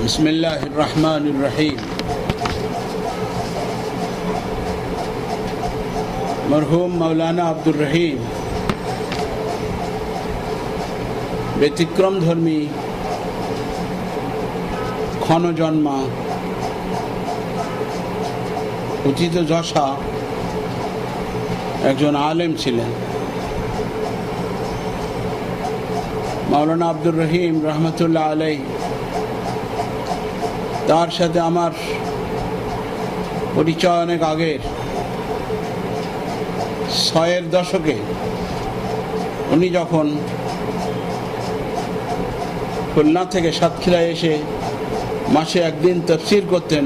بسم الله الرحمن الرحيم মরহুম মাওলানা আব্দুর রহিম ব্যতিক্রম ধর্মী ক্ষণজন্মা উচিত যশা একজন আলেম ছিলেন মাওলানা আব্দুর রহিম রহমতুল্লাহ আলাই তার সাথে আমার পরিচয় অনেক আগের। ছয়ের দশকে উনি যখন খুলনা থেকে সাতক্ষীরায় এসে মাসে একদিন তফসির করতেন,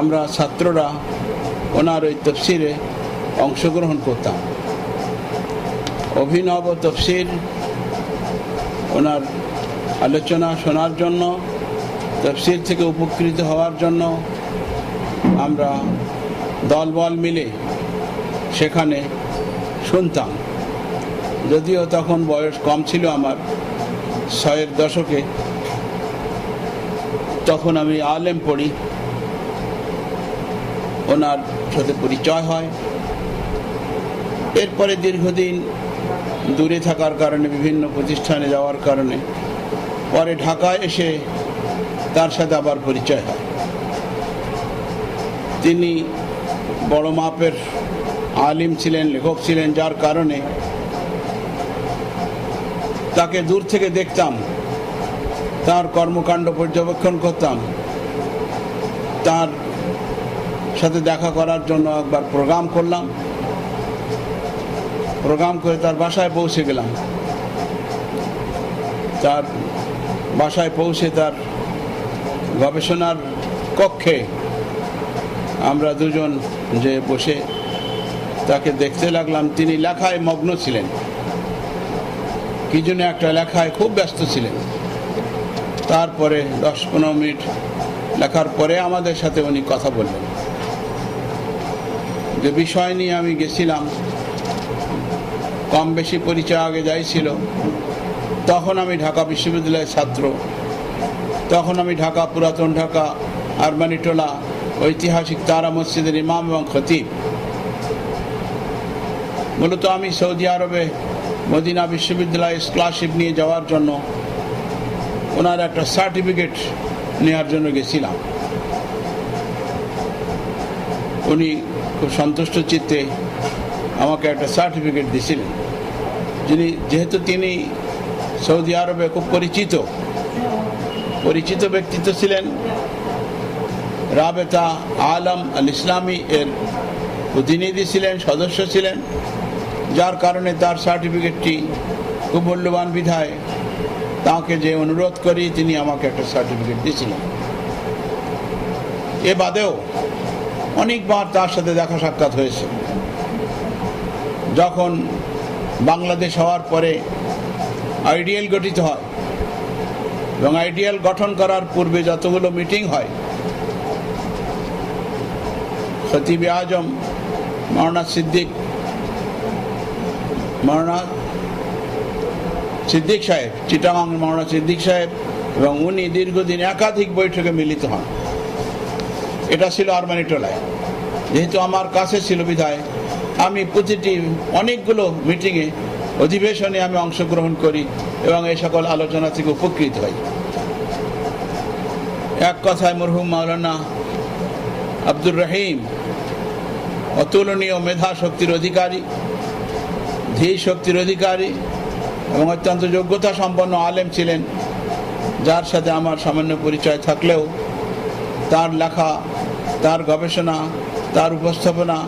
আমরা ছাত্ররা ওনার ওই তফসিরে অংশগ্রহণ করতাম। অভিনব তফসির ওনার আলোচনা শোনার জন্য তফসির থেকে উপকৃত হওয়ার জন্য আমরা দলবল মিলে সেখানে শুনতাম। যদিও তখন বয়স কম ছিল আমার, ছয়ের দশকে। তখন আমি আলেম পড়ি। ওনার সাথে পরিচয় হয়। এরপরে দীর্ঘদিন দূরে থাকার কারণে, বিভিন্ন প্রতিষ্ঠানে যাওয়ার কারণে, পরে ঢাকায় এসে তার সাথে আবার পরিচয় হয়। তিনি বড় মাপের আলিম ছিলেন, লেখক ছিলেন, যার কারণে তাকে দূর থেকে দেখতাম, তার কর্মকাণ্ড পর্যবেক্ষণ করতাম, তার সাথে দেখা করার জন্য একবার প্রোগ্রাম করলাম, প্রোগ্রাম করে তার বাসায় পৌঁছে গেলাম। তার বাসায় পৌঁছে তার গবেষণার কক্ষে আমরা দুজন যে বসে তাকে দেখতে লাগলাম, তিনি লেখায় মগ্ন ছিলেন। কি জন্য একটা লেখায় খুব ব্যস্ত ছিলেন? তারপরে দশ পনেরো মিনিট লেখার পরে আমাদের সাথে উনি কথা বললেন। যে বিষয় নিয়ে আমি গেছিলাম, কম বেশি পরিচয় আগে যাই ছিল, তখন আমি ঢাকা বিশ্ববিদ্যালয়ের ছাত্র। তখন আমি ঢাকা, পুরাতন ঢাকা আরমানিটোলা ঐতিহাসিক তারা মসজিদের ইমাম এবং খতিব। মূলত আমি সৌদি আরবে মদিনা বিশ্ববিদ্যালয়ে স্কলারশিপ নিয়ে যাওয়ার জন্য ওনার একটা সার্টিফিকেট নেওয়ার জন্য গেছিলাম। উনি খুব সন্তুষ্ট চিত্তে আমাকে একটা সার্টিফিকেট দিয়েছিলেন যিনি যেহেতু তিনি সৌদি আরবে খুব পরিচিত পরিচিত ব্যক্তিত্ব ছিলেন রাবেতা আলম আল ইসলামী এর প্রতিনিধি ছিলেন, সদস্য ছিলেন, যার কারণে তার সার্টিফিকেটটি খুব মূল্যবান বিধায় তাকে যে অনুরোধ করি, তিনি আমাকে একটা সার্টিফিকেট দিয়েছিলেন। এ বাদেও অনেকবার তার সাথে দেখা সাক্ষাৎ হয়েছে। যখন বাংলাদেশ হওয়ার পরে আইডিয়াল গঠিত হয় এবং আইডিয়াল গঠন করার পূর্বে যতগুলো মিটিং হয়, খতিব আজম, মৌলানা সিদ্দিক মৌলানা সিদ্দিক সাহেব, চিটাগাং মৌলানা সিদ্দিক সাহেব এবং উনি দীর্ঘদিন একাধিক বৈঠকে মিলিত হন। এটা ছিল আরমানিটোলায়। যেহেতু আমার কাছে ছিল বিধায়, আমি প্রতিটি অনেকগুলো মিটিংয়ে অধিবেশনে আমি অংশগ্রহণ করি এবং এই সকল আলোচনা থেকে উপকৃত হই। এক কথায় মরহুম মাওলানা আব্দুর রহিম, অতুলনীয় মেধা শক্তির অধিকারী ধী শক্তির অধিকারী এবং অত্যন্ত যোগ্যতা সম্পন্ন আলেম ছিলেন, যার সাথে আমার সামান্য পরিচয় থাকলেও তার লেখা, তার গবেষণা, তার উপস্থাপনা,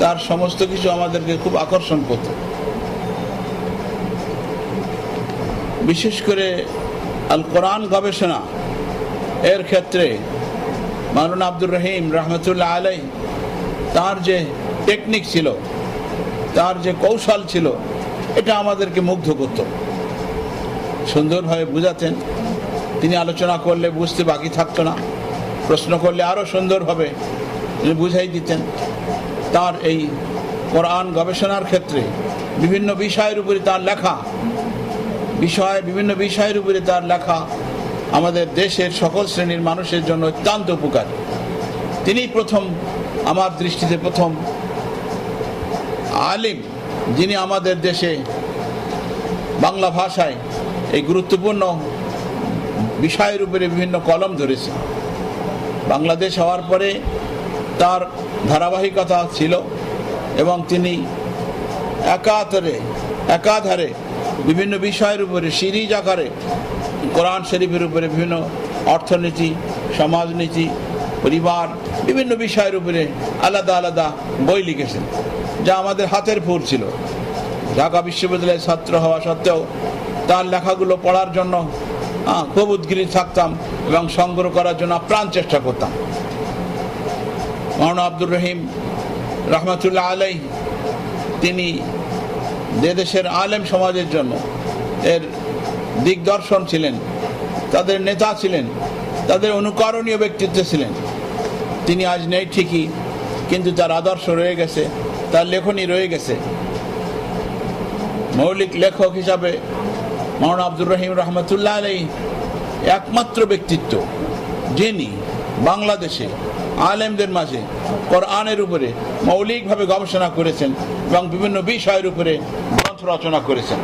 তার সমস্ত কিছু আমাদেরকে খুব আকর্ষণ করত। বিশেষ করে আল কোরআন গবেষণা এর ক্ষেত্রে মারুন আব্দুর রহিম রহমতুল্লাহ আলাই তার যে টেকনিক ছিল, তার যে কৌশল ছিল, এটা আমাদেরকে মুগ্ধ করত। সুন্দরভাবে বুঝাতেন। তিনি আলোচনা করলে বুঝতে বাকি থাকতো না। প্রশ্ন করলে আরও সুন্দরভাবে তিনি বুঝাই দিতেন। তার এই কোরআন গবেষণার ক্ষেত্রে বিভিন্ন বিষয়ের উপরে তার লেখা বিষয়, বিভিন্ন বিষয়ের উপরে তার লেখা আমাদের দেশের সকল শ্রেণির মানুষের জন্য অত্যন্ত উপকার। তিনি প্রথম, আমার দৃষ্টিতে প্রথম আলিম যিনি আমাদের দেশে বাংলা ভাষায় এই গুরুত্বপূর্ণ বিষয়ের উপরে বিভিন্ন কলম ধরেছে বাংলাদেশ হওয়ার পরে তার ধারাবাহিকতা ছিল এবং তিনি একাতরে একাধারে বিভিন্ন বিষয়ের উপরে সিরিজ আকারে কোরআন শরীফের উপরে বিভিন্ন অর্থনীতি, সমাজনীতি, পরিবার, বিভিন্ন বিষয়ের উপরে আলাদা আলাদা বই লিখেছেন, যা আমাদের হাতের ফুল ছিল। ঢাকা বিশ্ববিদ্যালয়ের ছাত্র হওয়া সত্ত্বেও তার লেখাগুলো পড়ার জন্য খুব উদ্গ্রীব থাকতাম এবং সংগ্রহ করার জন্য প্রাণ চেষ্টা করতাম। মৌলানা আব্দুর রহিম রহমতুল্লাহ আলাই তিনি দেশের আলেম সমাজের জন্য এর দিগদর্শন ছিলেন, তাদের নেতা ছিলেন, তাদের অনুকরণীয় ব্যক্তিত্ব ছিলেন। তিনি আজ নেই ঠিকই, কিন্তু তার আদর্শ রয়ে গেছে, তার লেখনী রয়ে গেছে। মৌলিক লেখক হিসাবে মৌলানা আব্দুর রহিম রহমতুল্লাহ আলাই একমাত্র ব্যক্তিত্ব, যিনি বাংলাদেশে আলেমদের মাঝে, কোরআনের উপরে মৌলিকভাবে গবেষণা করেছেন এবং বিভিন্ন বিষয়ের উপরে গ্রন্থ রচনা করেছেন।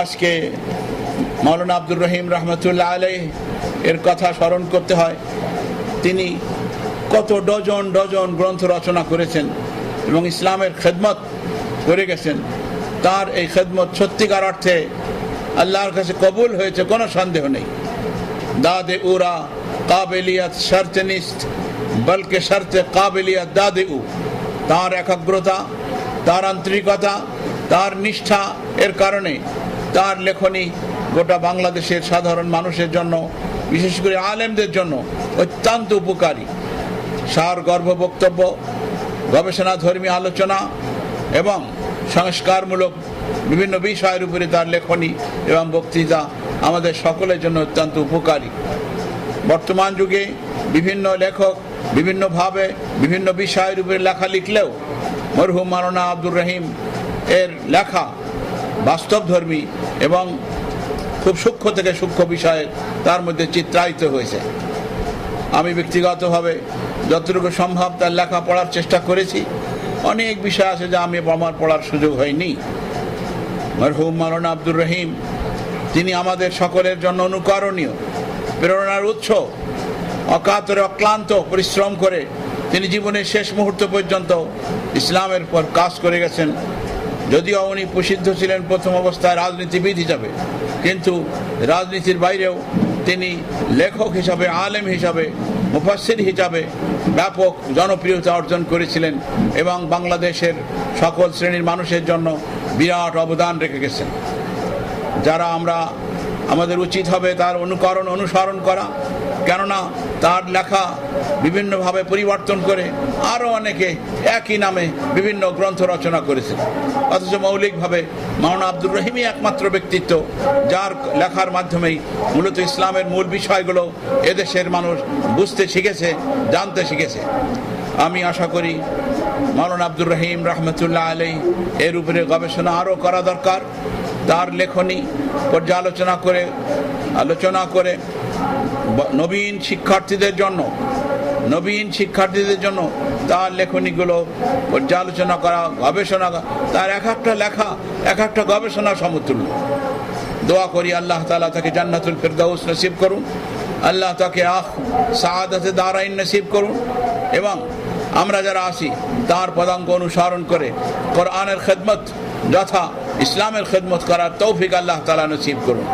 আজকে মৌলানা আব্দুর রহিম রহমতুল্লাহ আলাই এর কথা স্মরণ করতে হয়। তিনি কত ডজন ডজন গ্রন্থ রচনা করেছেন এবং ইসলামের খেদমত করে গেছেন। তার এই খেদমত সত্যিকার অর্থে আল্লাহর কাছে কবুল হয়েছে, কোনো সন্দেহ নেই। দাদে উরা, কাবেলিয়াত শর্তে নিস্ত, বলকে শর্তে কাবেলিয়াত দাদে উ। তাঁর একাগ্রতা, তার আন্তরিকতা, তার নিষ্ঠা এর কারণে তার লেখনী গোটা বাংলাদেশের সাধারণ মানুষের জন্য, বিশেষ করে আলেমদের জন্য অত্যন্ত উপকারী। সার গর্ভ বক্তব্য গবেষণা ধর্মী আলোচনা এবং সংস্কারমূলক বিভিন্ন বিষয়ের উপরে তার লেখনী এবং বক্তৃতা আমাদের সকলের জন্য অত্যন্ত উপকারী। বর্তমান যুগে বিভিন্ন লেখক বিভিন্নভাবে বিভিন্ন বিষয়ের উপরে লেখা লিখলেও মরহুম মারানা আব্দুর রহিম এর লেখা বাস্তবধর্মী এবং খুব সূক্ষ্ম থেকে সূক্ষ্ম বিষয়ে তার মধ্যে চিত্রায়িত হয়েছে। আমি ব্যক্তিগতভাবে যতটুকু সম্ভব তার লেখা পড়ার চেষ্টা করেছি। অনেক বিষয় আছে যা আমি আমার পড়ার সুযোগ হয়নি। মরহুম মারানা আব্দুর রহিম, তিনি আমাদের সকলের জন্য অনুকরণীয়, প্রেরণার উৎস, অকাতরে অক্লান্ত পরিশ্রম করে তিনি জীবনের শেষ মুহূর্ত পর্যন্ত ইসলামের পর কাজ করে গেছেন। যদিও উনি প্রসিদ্ধ ছিলেন প্রথম অবস্থায় রাজনীতিবিদ হিসাবে, কিন্তু রাজনীতির বাইরেও তিনি লেখক হিসাবে, আলেম হিসাবে মুফাসির হিসাবে ব্যাপক জনপ্রিয়তা অর্জন করেছিলেন এবং বাংলাদেশের সকল শ্রেণির মানুষের জন্য বিরাট অবদান রেখে গেছেন। যারা আমরা, আমাদের উচিত হবে তার অনুকরণ, অনুসরণ করা কেননা তার লেখা বিভিন্নভাবে পরিবর্তন করে আরও অনেকে একই নামে বিভিন্ন গ্রন্থ রচনা করেছে। অথচ মৌলিকভাবে মাওলানা আব্দুর রহিমই একমাত্র ব্যক্তিত্ব যার লেখার মাধ্যমেই মূলত ইসলামের মূল বিষয়গুলো এদেশের মানুষ বুঝতে শিখেছে, জানতে শিখেছে। আমি আশা করি মাওলানা আব্দুর রহিম রহমতুল্লাহ আলী এর উপরে গবেষণা আরও করা দরকার। তার লেখনী পর্যালোচনা করে, আলোচনা করে নবীন শিক্ষার্থীদের জন্য, নবীন শিক্ষার্থীদের জন্য তার লেখনীগুলো পর্যালোচনা করা, গবেষণা তার এক একটা লেখা, এক একটা গবেষণা সমতুল্য। দোয়া করি আল্লাহ তালা তাকে জান্নাতুল ফিরদাউস নসিব করুন, আল্লাহ তাকে আখ সাহাদাতে দারাইন নসিব করুন এবং আমরা যারা আসি তার পদাঙ্ক অনুসরণ করে কোরআনের খেদমত, যথা ইসলামের খেদমত করার তৌফিক আল্লাহ তালা নসিব করুন।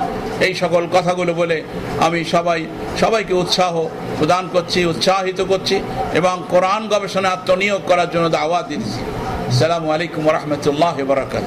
এই সকল কথাগুলো বলে আমি সবাই, সবাইকে উৎসাহ প্রদান করছি, উৎসাহিত করছি এবং কোরআন গবেষণায় আত্মনিয়োগ করার জন্য দাওয়াত দিচ্ছি। আসসালামু আলাইকুম রহমতুল্লাহ বরাকাত